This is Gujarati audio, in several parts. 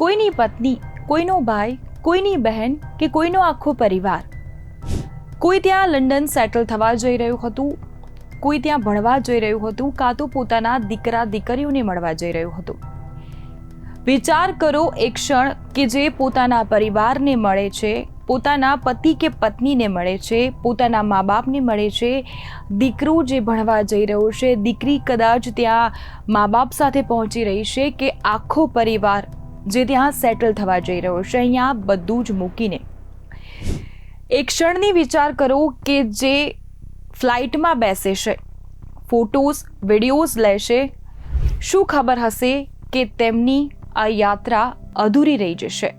કોઈની પત્ની, કોઈનો ભાઈ, કોઈની બહેન કે કોઈનો આખો પરિવાર. કોઈ ત્યાં લંડન સેટલ થવા જઈ રહ્યું હતું, કોઈ ત્યાં ભણવા જઈ રહ્યું હતું, કાં તો પોતાના દીકરા, દીકરીઓને મળવા જઈ રહ્યું હતું. વિચાર કરો એક ક્ષણ કે જે પોતાના પરિવારને મળે છે, પોતાના પતિ કે પત્નીને મળે છે, પોતાના મા બાપને મળે છે, દીકરો જે ભણવા જઈ રહ્યો છે, દીકરી કદાચ ત્યાં મા બાપ સાથે પહોંચી રહી છે કે આખો પરિવાર જે ત્યાં સેટલ થવા જઈ રહ્યો છે. અહીંયા બધું જ મૂકીને. એક ક્ષણની વિચાર કરો કે જે ફ્લાઇટમાં બેસે છે ફોટોઝ વિડીયોઝ લેશે શું ખબર હશે કે તેમની આ યાત્રા અધૂરી રહી જશે?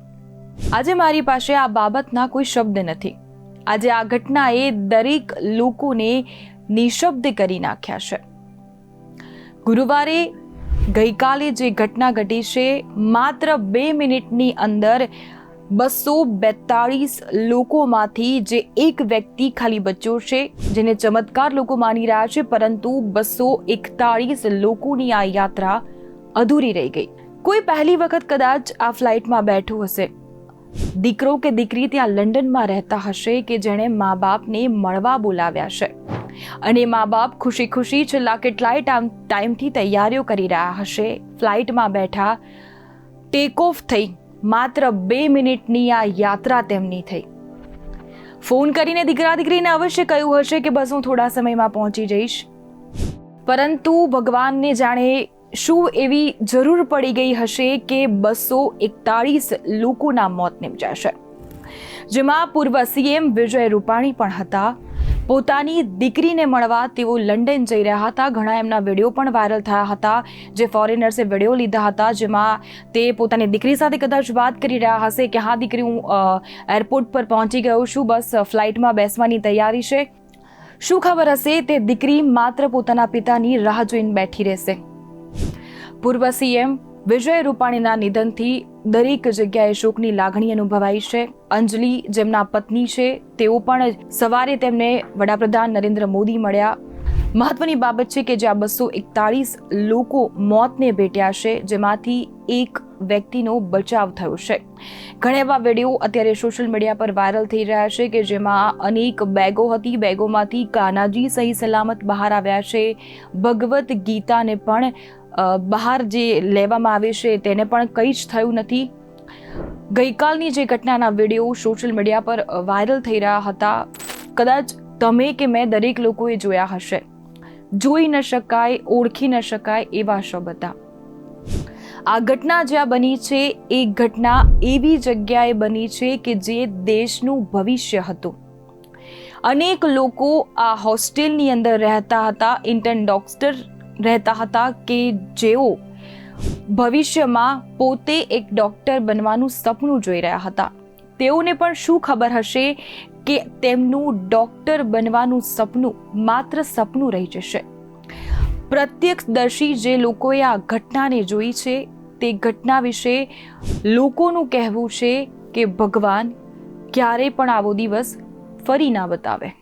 આજે મારી પાસે આ બાબતના કોઈ શબ્દ નથી. આજે આ ઘટનાએ દરેક લોકોને નિશબ્દ કરી નાખ્યા છે. ગુરુવારે ગઈકાલે જે ઘટના ઘટી છે, માત્ર બે મિનિટની અંદર બસો બેતાળીસ લોકોમાંથી જે એક વ્યક્તિ ખાલી બચ્યો છે, જેને ચમત્કાર લોકો માની રહ્યા છે, પરંતુ બસો એકતાળીસ લોકોની આ યાત્રા અધૂરી રહી ગઈ. કોઈ પહેલી વખત કદાચ આ ફ્લાઇટમાં બેઠું હશે. દીકરો કે દીકરી ત્યાં લંડનમાં રહેતા હશે કે જેણે મા બાપને મળવા બોલાવ્યા છે. અને મા બાપ ખુશી ખુશી છેલ્લા કેટલાય ટાઈમ ટાઈમથી તૈયારીઓ કરી રહ્યા હશે. ફ્લાઇટમાં બેઠા ટેક ઓફ થઈ માત્ર બે મિનિટની આ યાત્રા તેમની થઈ. ફોન કરીને દીકરા દીકરીને અવશ્ય કહ્યું હશે કે બસ હું થોડા સમયમાં પહોંચી જઈશ. પરંતુ ભગવાનને જાણે શું એવી જરૂર પડી ગઈ હશે કે બસો એકતાળીસ લોકોના મોત નિપજાશે. જેમાં પૂર્વ સીએમ વિજય રૂપાણી પણ હતા. પોતાની દીકરીને મળવા તેઓ લંડન જઈ રહ્યા હતા. ઘણા એમના વીડિયો પણ વાયરલ થયા હતા, જે ફોરેનર્સે વીડિયો લીધા હતા, જેમાં તે પોતાની દીકરી સાથે કદાચ વાત કરી રહ્યા હશે કે હા, દીકરી, હું એરપોર્ટ પર પહોંચી ગયો છું, બસ ફ્લાઇટમાં બેસવાની તૈયારી છે. શું ખબર હશે? તે દીકરી માત્ર પોતાના પિતાની રાહ જોઈને બેઠી રહેશે. પૂર્વ સીએમ વિજય રૂપાણીના નિધનથી દરેક જગ્યાએ શોકની લાગણી અનુભવાઈ છે. અંજલિ જેમના પત્ની છે, તેઓ પણ સવારે તેમને વડાપ્રધાન નરેન્દ્ર મોદી મળ્યા. મહત્વની બાબત છે કે જ્યાં બસો એકતાળીસ લોકો મોતને ભેટ્યા છે, જેમાંથી એક વ્યક્તિનો બચાવ થયો છે. ઘણા એવા વીડિયો અત્યારે સોશિયલ મીડિયા પર વાયરલ થઈ રહ્યા છે કે જેમાં અનેક બેગો હતી, બેગોમાંથી કાનાજી સહી સલામત બહાર આવ્યા છે. ભગવદ્ ગીતાને પણ બહાર જે લેવામાં આવે છે તેને પણ કંઈ જ થયું નથી. ગઈકાલની જે ઘટનાના વીડિયો સોશિયલ મીડિયા પર વાયરલ થઈ રહ્યા હતા. કદાચ તમે કે મેં દરેક લોકોએ જોયા હશે. જોઈ ન શકાય, ઓળખી ન શકાય એવા શબ હતા. આ ઘટના જ્યાં બની છે, એ ઘટના એવી જગ્યાએ બની છે કે જે દેશનું ભવિષ્ય હતું. અનેક લોકો આ હોસ્ટેલની અંદર રહેતા હતા, ઇન્ટર્ન ડોક્ટર રહેતા હતા કે જેઓ ભવિષ્યમાં પોતે એક ડૉક્ટર બનવાનું સપનું જોઈ રહ્યા હતા. તેઓને પણ શું ખબર હશે કે તેમનું ડૉક્ટર બનવાનું સપનું માત્ર સપનું રહી જશે? પ્રત્યક્ષદર્શી જે લોકોએ આ ઘટનાને જોઈ છે, તે ઘટના વિશે લોકોનું કહેવું છે કે ભગવાન ક્યારે પણ આવો દિવસ ફરી ના બતાવે.